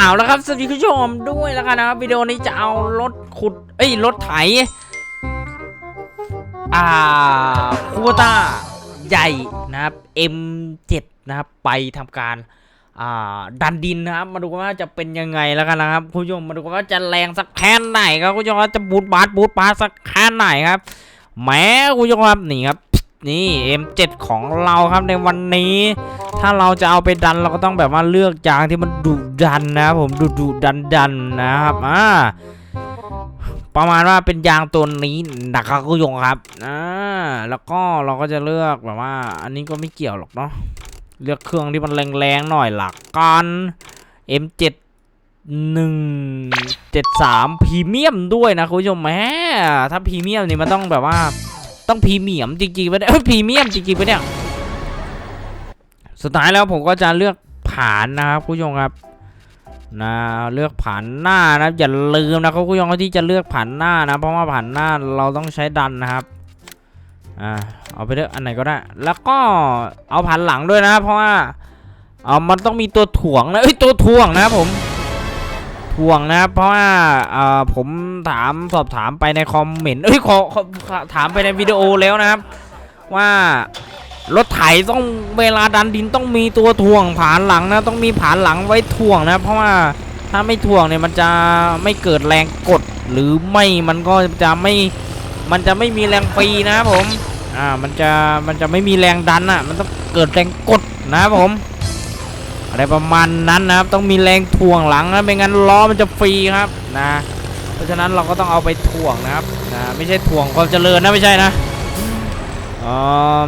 เอาแล้วครับสวัสดีคุณผู้ชมด้วยแล้วกันนะครับวิดีโอนี้จะเอารถขุดเอ้ยรถไถ อ่าคูต้าใหญ่นะครับ M7 นะครับไปทำการอ่าดันดินนะครับ มาดูกันว่าจะเป็นยังไงแล้วกันนะครับคุณผู้ชมมาดูกันว่าจะแรงสักแค่ไหนครับคุณผู้ชมจะบูทบาสบูทบาสสักแค่ไหนครับแหมคุณผู้ชมครับนี่ครับ นี่ M7 ของเราครับในวันนี้ ถ้าเราจะเอาไปดันเราก็ต้องแบบว่าเลือกยางที่มันดุดันนะครับผมดุดุดันดันนะครับอ่าประมาณว่าเป็นยางตัวนี้นะครับคุณผู้ชมครับอ่าแล้วก็เราก็จะเลือกแบบว่า อันนี้ก็ไม่เกี่ยวหรอกเนาะเลือกเครื่องที่มันแรงๆหน่อยหลักกัน M7 173พรีเมียมด้วยนะคุณผู้ชมแหมถ้าพรีเมียมนี่มันต้องแบบว่า ต้องพรีเมียมจริงๆไปเนี่ยพรีเมียมจริงๆไปเนี่ยสุดท้ายแล้วผมก็จะเลือกผ่านนะครับคุณผู้ชมครับนะเลือกผ่านหน้านะอย่าลืมนะครับคุณผู้ชมที่จะเลือกผ่านหน้านะ เพราะว่าผ่านหน้าเราต้องใช้ดันนะครับอ่าเอาไปเลือกอันไหนก็ได้ แล้วก็เอาผ่านหลังด้วยนะเพราะว่าเอามันต้องมีตัวถ่วงนะเอ้ยตัวถ่วงนะครับผม ถ่วงนะครับ เพราะว่าผมถามสอบถามไปในคอมเมนต์เอ้ยขอขอถามไปในวิดีโอแล้วนะครับ ว่ารถไถต้องเวลาดันดินต้องมีตัวถ่วงผานหลังนะต้องมีผานหลังไว้ถ่วงนะ เพราะว่าถ้าไม่ถ่วงเนี่ยมันจะไม่เกิดแรงกดหรือไม่มันก็จะไม่มันจะไม่มีแรงฟรีนะครับผมอ่ามันจะมันจะไม่มีแรงดันอะมันต้องเกิดแรงกดนะครับผม อะไรประมาณนั้นนะครับ ต้องมีแรงถ่วงหลังนะไม่งั้นล้อมันจะฟรีครับนะ เพราะฉะนั้นเราก็ต้องเอาไปถ่วงนะครับนะไม่ใช่ถ่วงความเจริญนะไม่ใช่นะอื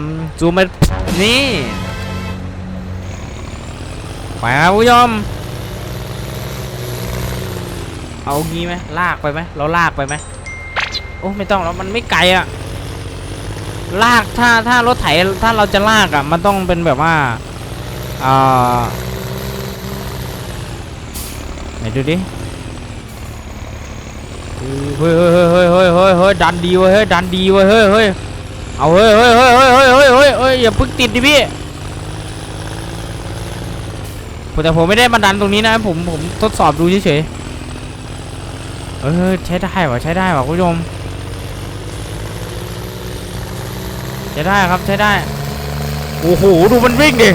มซูมไปนี่ไปครับคุณผู้ชมเอางี้ไหมลากไปไหมเราลากไปไหมโอ้ไม่ต้องแล้วมันไม่ไกลอะลากถ้าถ้ารถไถถ้าเราจะลากอะมันต้องเป็นแบบว่าอ่า ไหนดูดิเฮ้ยเฮ้ยเฮ้ยเฮ้ยเฮ้ยเฮ้ยดันดีเว้ยเฮ้ยดันดีเว้ยเฮ้ยเฮ้ยเอาเฮ้ยเฮ้ยเฮ้ยเฮ้ยเฮ้ยเฮ้ยเฮ้ยเฮ้ยอย่าเพึ่งติดดิพี่แต่ผมไม่ได้มาดันตรงนี้นะผมผมทดสอบดูเฉยๆเออใช้ได้ว่ะใช้ได้ว่ะคุณผู้ชมใช้ได้ครับใช้ได้โอ้โหดูมันวิ่งดิ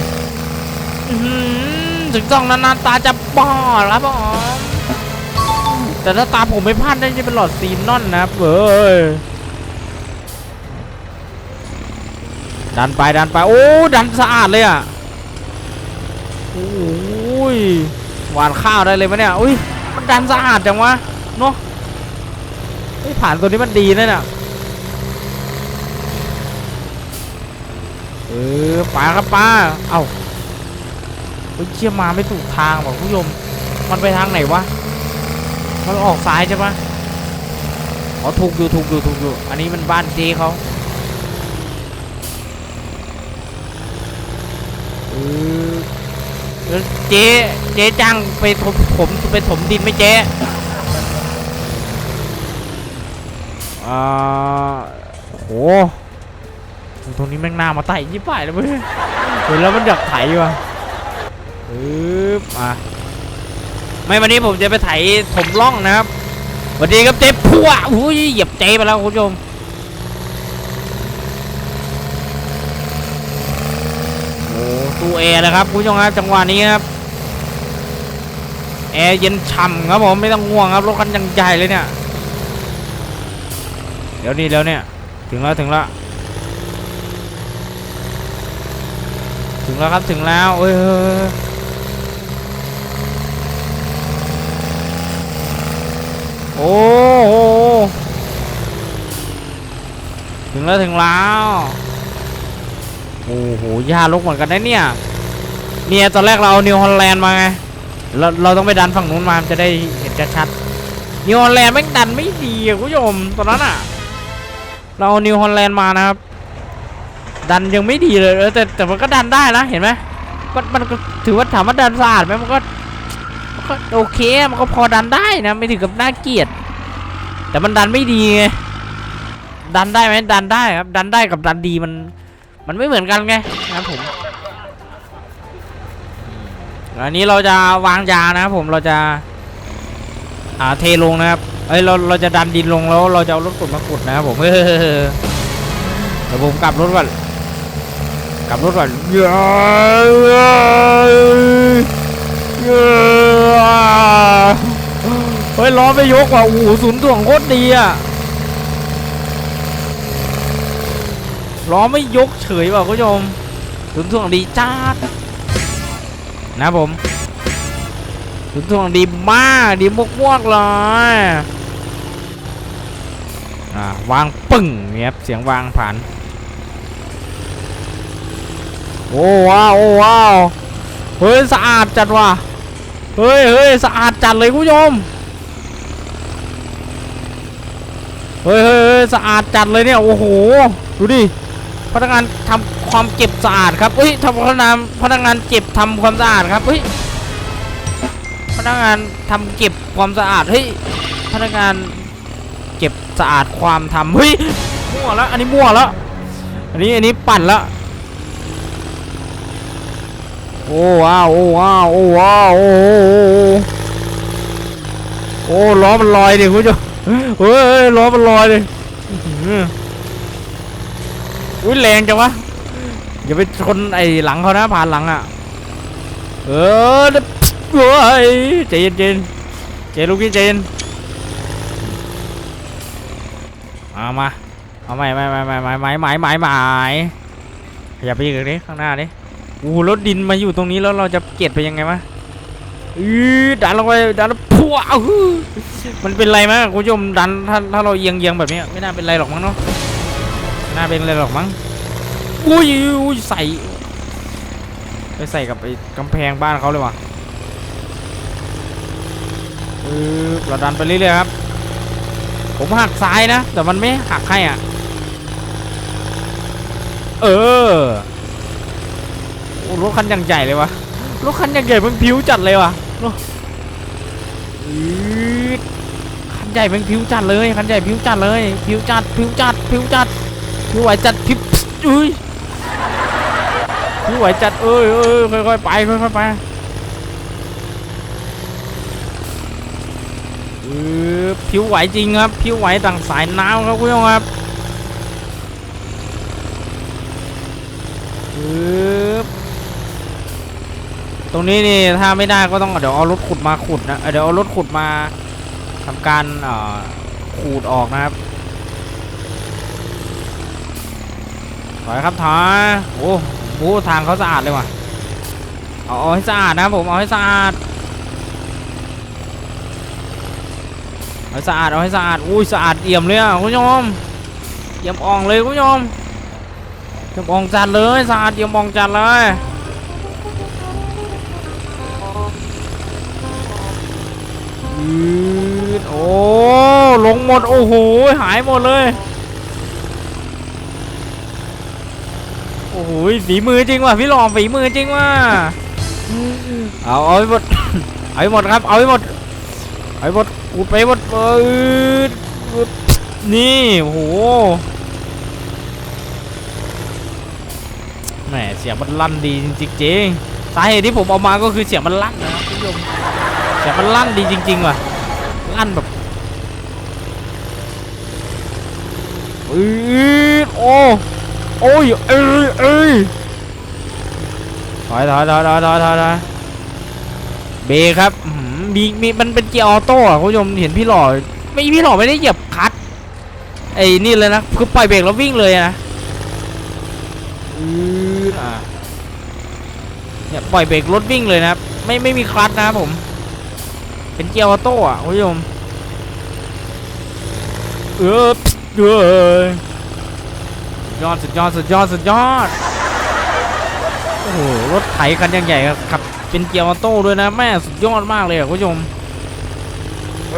ถึงต้องนานๆตาจะบอดครับผมแต่ถ้าตาผมไม่พลาดได้จะเป็นหลอดซีนอนนะครับเอ้ยดันไปดันไปโอ้ดันสะอาดเลยอะโอ้ยหวานข้าวได้เลยปะเนี่ยอุ้ยมันดันสะอาดจังวะเนาะไอ้ผ่านตัวนี้มันดีนะเนี่ยเออป้าครับป้าเอ้า เฮ้ยเชี่ยมาไม่ถูกทางบอกผู้ชมมันไปทางไหนวะมันออกซ้ายใช่ปะอ๋อถูกอยู่ถูกอยู่ถูกอยู่อันนี้มันบ้านเจเขาเออแล้วเจ๊เจ๊จ้างไปถมผมไปถมดินไหมเจ๊อ่าโหตรงนี้แม่งหน้ามาไต่ยี่ป่ายเลยเว้ยเห็นแล้วมันอยากไถว่ะ ปึ๊บอะไม่วันนี้ผมจะไปไถถมร่องนะครับสวัสดีครับเจ๊พัวอุ้ยเหยียบเจ๊ไปแล้วคุณผู้ชมโอ้ตู้แอร์นะครับคุณผู้ชมครับจังหวะนี้ครับแอร์เย็นฉ่ำครับผมไม่ต้องง่วงครับรถคันยังใหญ่เลยเนี่ยเดี๋ยวนี้แล้วเนี่ยถึงแล้วถึงแล้วถึงแล้วครับถึงแล้วเอ้ยเอ้ยเอ้ย โอ้โหถึงแล้วถึงแล้วโอ้โหยาลกเหมือนกันนะเนี่ย เนี่ยตอนแรกเราเอานิวฮอลแลนด์มาไงเราเราต้องไปดันฝั่งนู้นมาจะได้เห็นชัดๆนิวฮอลแลนด์แม่งดันไม่ดีคุณผู้ชมตอนนั้นอะ เราเอานิวฮอลแลนด์มานะครับ ดันยังไม่ดีเลยแต่แต่มันก็ดันได้นะเห็นไหมมันมันถือว่าถามว่าดันสะอาดไหมมันก็ โอเคมันก็พอดันได้นะไม่ถึงกับน่าเกลียด แต่มันดันไม่ดีไงดันได้ไหมดันได้ครับ ดันได้กับดันดีมัน มันไม่เหมือนกันไงนะผมอันนี้เราจะวางยานะครับผมเราจะอ่าเทลงนะครับเอ้ยเราเราจะดันดินลงแล้ว เราจะเอารถขุดมาขุดนะครับผมเฮ้เดี๋ยวผมกลับรถก่อนกลับรถก่อน เฮ้ยล้อไม่ยกว่ะโอ้โหศูนย์ถ่วงโคตรดีอะล้อไม่ยกเฉยว่ะคุณผู้ชมศูนย์ถ่วงดีจ้าดนะผมสุนทรวงดีมากดีมากๆเลยอ่าวางปึ้งเนี่ยเสียงวางผ่านโอ้ว้าวโอ้ว้าวเฮ้ยสะอาดจัดว่ะ เฮ้ยเฮ้ยสะอาดจัดเลยคุณผู้ชมเฮ้ยเฮ้ยเฮ้ยสะอาดจัดเลยเนี่ยโอ้โหดูดิพนักงานทำความเก็บสะอาดครับเฮ้ยทำพนักงานพนักงานเก็บทำความสะอาดครับเฮ้ยพนักงานทำเก็บความสะอาดเฮ้ยพนักงานเก็บสะอาดความทำเฮ้ยมั่วแล้วอันนี้มั่วแล้วอันนี้อันนี้ปั่นแล้ว โอ้ว้าวโอ้ว้าวโอ้ว้าวโอ้โอ้ล้อมันลอยดิคุณผู้ชมเฮ้ยล้อมันลอยดิอุ้ยแรงจังวะอย่าไปชนไอ้หลังเขานะผ่านหลังอะเออเฮ้ยใจเย็นใจเย็นใจนลูกพี่ใจเย็นเอามาเอาใหม่ใหม่ใหม่ใหม่ใหม่ใหม่ใหม่ใหม่ใหม่ขยับไปอีกดิดข้างหน้าดิ อู้รถดินมาอยู่ตรงนี้แล้วเราจะเก็บไปยังไงวะอือดันลงไปดันแล้วพัวอ้าวมันเป็นไรมั้งคุณผู้ชมดันถ้าถ้าเราเอียงเอียงแบบนี้ไม่น่าเป็นไรหรอกมั้งเนาะไม่น่าเป็นไรหรอกมั้งอุ้ยอุ้ยใส่ไปใส่กับไอ้กำแพงบ้านเขาเลยว่ะเออเราดันไปเรื่อยๆครับ ผมหักซ้ายนะ แต่มันไม่หักให้อะ เออ รถคันอย่างใหญ่เลยวะรถคันอย่างใหญ่มันผิวจัดเลยวะโอ้อคันใหญ่มันผิวจัดเลยคันใหญ่ผิวจัดเลยผิวจัดผิวจัดผิวจัดผิวไหวจัดผิวอุ้ยผิวไหวจัดเอ้ยเอ้ยค่อยๆไปค่อยๆไปเออผิวไหวจริงครับผิวไหวต่างสายน้ำครับคุณผู้ชมครับปึ๊บต รงนี้นี่ถ้าไม่ได้ก็ต้องเดี๋ยวเอารถขุดมาขุดนะเดี๋ยวเอารถขุดมาทำการขูดออกนะครับถอยครับถอยโอ้โหทางเขาสะอาดเลยว่ะเอาเอาให้สะอาดนะผมเอาให้สะอาดเอาให้สะอาดเอาให้สะอาดอุ้ยสะอาดเอี่ยมเลยอะคุณผู้ชมเอี่ยมอ่องเลยคุณผู้ชมเตรียมอ่องจัดเลยสะอาดเตรียมอ่องจัดเลย ดโอ้ ลงหมด โอ้โห หายหมดเลย โอ้โหฝีมือจริงว่ะพี่หลอมฝีมือจริงว่ะเอาเอาให้หมด เอาให้หมดครับ เอาให้หมด เอาให้หมดกูไปหมดเออนี่โอ้โหแหมเสียงมันลั่นดีจริงๆสาเหตุที่ผมเอามาก็คือเสียงมันลั่นนะครับคุณผู้ชม เสียงมันลั่นดีจริง ๆ ว่ะ ลั่นแบบอือโอ้โอ้ยเอ้ยเอ้ยถอยถอยถอยถอยถอยถอยถอยเบรกครับมีมีมันเป็นเกียร์ออโต้อะคุณผู้ชมเห็นพี่หล่อไม่พี่หล่อไม่ได้เหยียบคลัตช์ไอ้นี่เลยนะคือปล่อยเบรกแล้ววิ่งเลยนะอืดอะเนี่ยปล่อยเบรกรถวิ่งเลยนะครับไม่ไม่มีคลัตช์นะครับผม เป็นเกียร์ออโต้อะคุณผู้ชมเออเออยอดสุดยอดสุดยอดสุดยอดโอ้โหรถไถคันยังใหญ่ครับขับเป็นเกียร์ออโต้ด้วยนะแม่สุดยอดมากเลยคุณผู้ชมเอ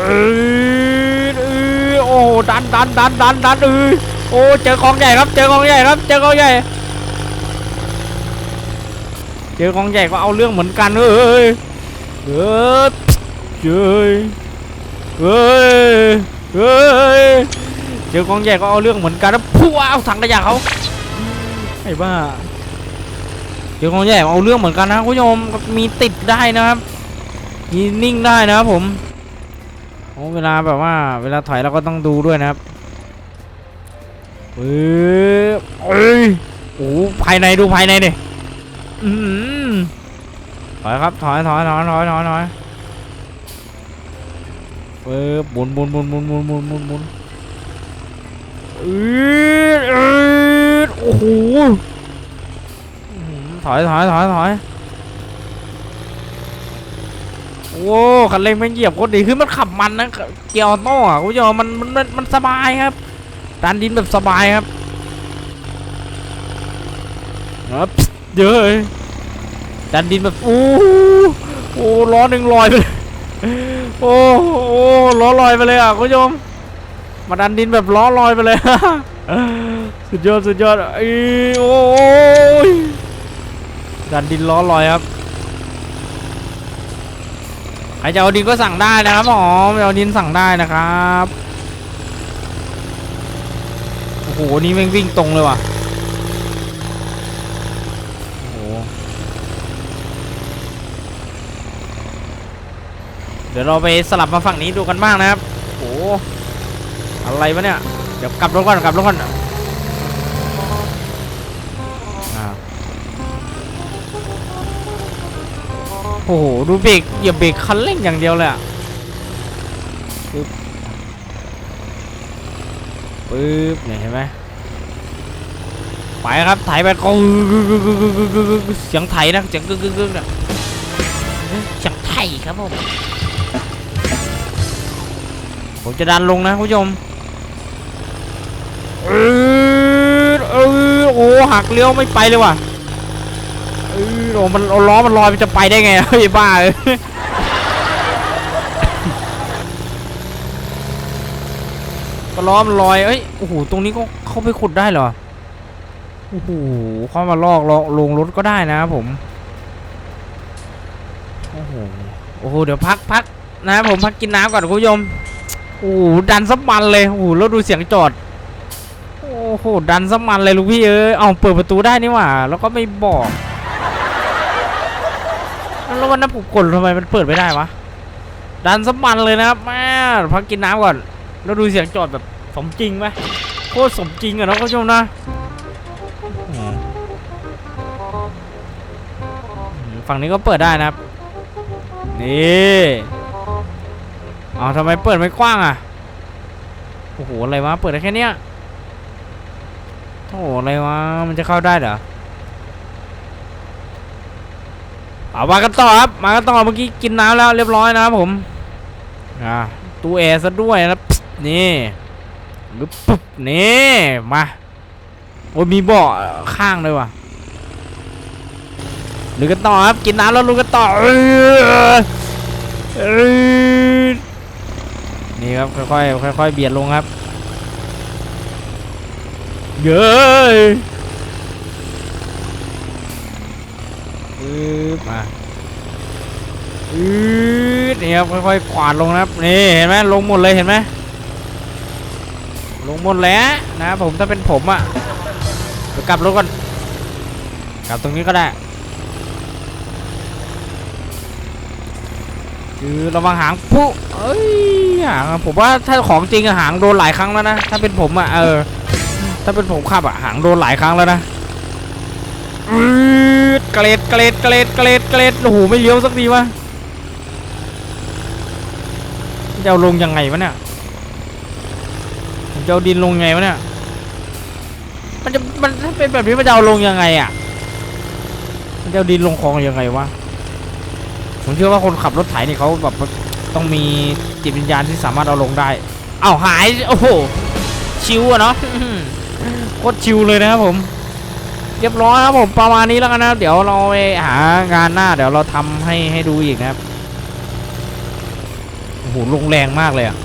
อเออโอ้โหดันดันดันดันดันเออโอ้เจอของใหญ่ครับ เจอของใหญ่ครับ เจอของใหญ่ เจอของใหญ่ก็เอาเรื่องเหมือนกันเอ้ยเออ เฮ้ยเฮ้ยเฮ้ยเจอของใหญ่ก็เอาเรื่องเหมือนกันแล้วพุ่งเอาถังขยะเขาไอ้บ้าเจอของใหญ่เอาเรื่องเหมือนกันนะคุณผู้ชมมีติดได้นะครับมีนิ่งได้นะครับผมโอ้เวลาแบบว่า เวลาถอยเราก็ต้องดูด้วยนะครับเออเอ้ยโอ้ภายในดูภายในดิอืมถอยครับถอยถอยถอยถอยถอยถอย เออหมุนหมุนหมุนหมุนหมุนหมุนหมุนหมุนเออเออโอ้โหอื้อหือถอยถอยถอยถอยโอ้คันเร่งแม่งเหยียบโคตรดีคือมันขับมันนะเกียร์ออโต้อะคุณผู้ชมมันมันมันสบายครับดันดินแบบสบายครับครับเยอะเลยดันดินแบบโอ้โอ้ล้อหนึ่งลอยไปเลย โอ้โอ้ล้อลอยไปเลยอะคุณผู้ชมมาดันดินแบบล้อลอยไปเลย สุดยอดสุดยอดอ้โอ้ยดันดินล้อลอยครับใครจะเอาดินก็สั่งได้นะครับผมเอาดินสั่งได้นะครับโอ้โหนี่แม่งวิ่งตรงเลยว่ะโอ้โห เดี๋ยวเราไปสลับมาฝั่งนี้ดูกันบ้างนะครับโอ้โหอะไรวะเนี่ย เดี๋ยวกลับรถก่อนกลับรถก่อนโอ้โห ดูเบรกอย่าเบรกคันเร่งอย่างเดียวเลยอะปึ๊บปึ๊บเนี่ยเห็นไหมไปครับไถไปก็เสียงไถนะเสียงกึกกึกกึกเนี่ยเสียงไถครับผม ผมจะดันลงนะคุณผู้ชมเออเออโอ้หักเลี้ยวไม่ไปเลยว่ะเออโอ้มันล้อมันลอยมันจะไปได้ไงเฮ้ยบ้าเอ้ยก็ล้อมันลอยเอ้ยโอ้โหตรงนี้ก็เข้าไปขุดได้เหรอโอ้โหเข้ามาลอกลอกลงรถก็ได้นะครับผมโอ้โหโอ้โหเดี๋ยวพักพักนะครับผมพักกินน้ำก่อนคุณผู้ชม โอ้ดันซับมันเลยโอ้แล้วดูเสียงจอด โอ้โหดันสมันเลยลูกพี่เอ้ยเอาเปิดประตูได้นี่หว่า แล้วก็ไม่บอกแล้ววันนั้นผมกดทำไมมันเปิดไม่ได้วะดันสมันเลยนะครับแม่พักกินน้ำก่อน แล้วดูเสียงจอดแบบสมจริงไหมโคตรสมจริงอะนะคุณผู้ชมนะฝั่งนี้ก็เปิดได้นะครับ นี่ เอาทำไมเปิดไม่กว้างอะ โอ้โห อะไรวะ เปิดได้แค่เนี้ยโอ้โห อะไรวะ มันจะเข้าได้เหรอเอามากันต่อครับ มากันต่อเมื่อกี้กินน้ำแล้วเรียบร้อยนะครับผม อ่า ตู้แอร์ซะด้วยนะนี่ปึ๊บปึ๊บนี่ มา โอ้ยมีเบาะข้างเลยว่ะลุยกันต่อครับ กินน้ำแล้วลุยกันต่อเออ นี่ครับค่อยๆค่อยๆเบียดลงครับ เย้ยปึ๊บมาอืดนี่ครับค่อยๆขวาดลงนะครับนี่เห็นไหมลงหมดเลยเห็นไหมลงหมดแล้วนะผมถ้าเป็นผมอะ่ะกลับรถก่อนกลับตรงนี้ก็ได้ คือระวังหางปุ๊เอ้ยหางผมว่าถ้าของจริงอะหางโดนหลายครั้งแล้วนะ ถ้าเป็นผมอะเออ ถ้าเป็นผมขับอะหางโดนหลายครั้งแล้วนะอืดเกรดเกรดเกรดเกรดเกรดโอ้โหไม่เลี้ยวสักทีวะจะเอาลงยังไงวะเนี่ยจะเอาดินลงยังไงวะเนี่ย มันจะมันถ้าเป็นแบบนี้มันจะเอาลงยังไงอะมันจะเอาดินลงคลองยังไงวะ ผมเชื่อว่าคนขับรถไถนี่เขาแบบต้องมีจิตวิญญาณที่สามารถเอาลงได้ เอ้าหาย โอ้โห ชิวอะเนาะโคตรชิวเลยนะครับผม เรียบร้อยครับผมประมาณนี้แล้วกันนะครับเดี๋ยวเราไปหางานหน้า เดี๋ยวเราทำให้ให้ดูอีกนะครับโอ้โหลงแรงมากเลยอะ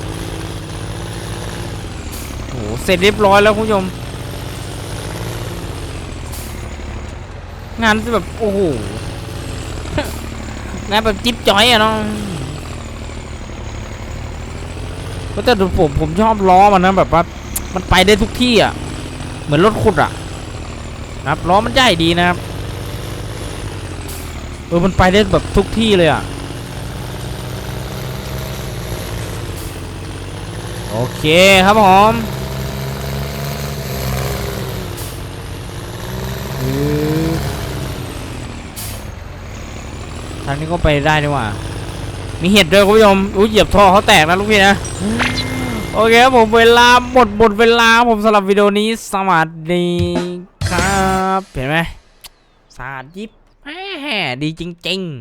โอ้โหเสร็จเรียบร้อยแล้วคุณผู้ชมงานแบบโอ้โห งานแบบจิ๊บจ้อยอะเนาะก็แต่ผมผมชอบล้อมันนะแบบว่ามันไปได้ทุกที่อะเหมือนรถขุดอะนะครับล้อมันใหญ่ดีนะครับเออมันไปได้แบบทุกที่เลยอะโอเคครับผม ทางนี้ก็ไปได้ดีกว่า มีเห็ดด้วยคุณผู้ชมอุ้ยเหยียบท่อเขาแตกนะลูกพี่นะ โอเคครับผมเวลาหมดหมดเวลาผมสำหรับวิดีโอนี้สวัสดีครับ เห็นไหมสาดยิบแหมดีจริง ๆ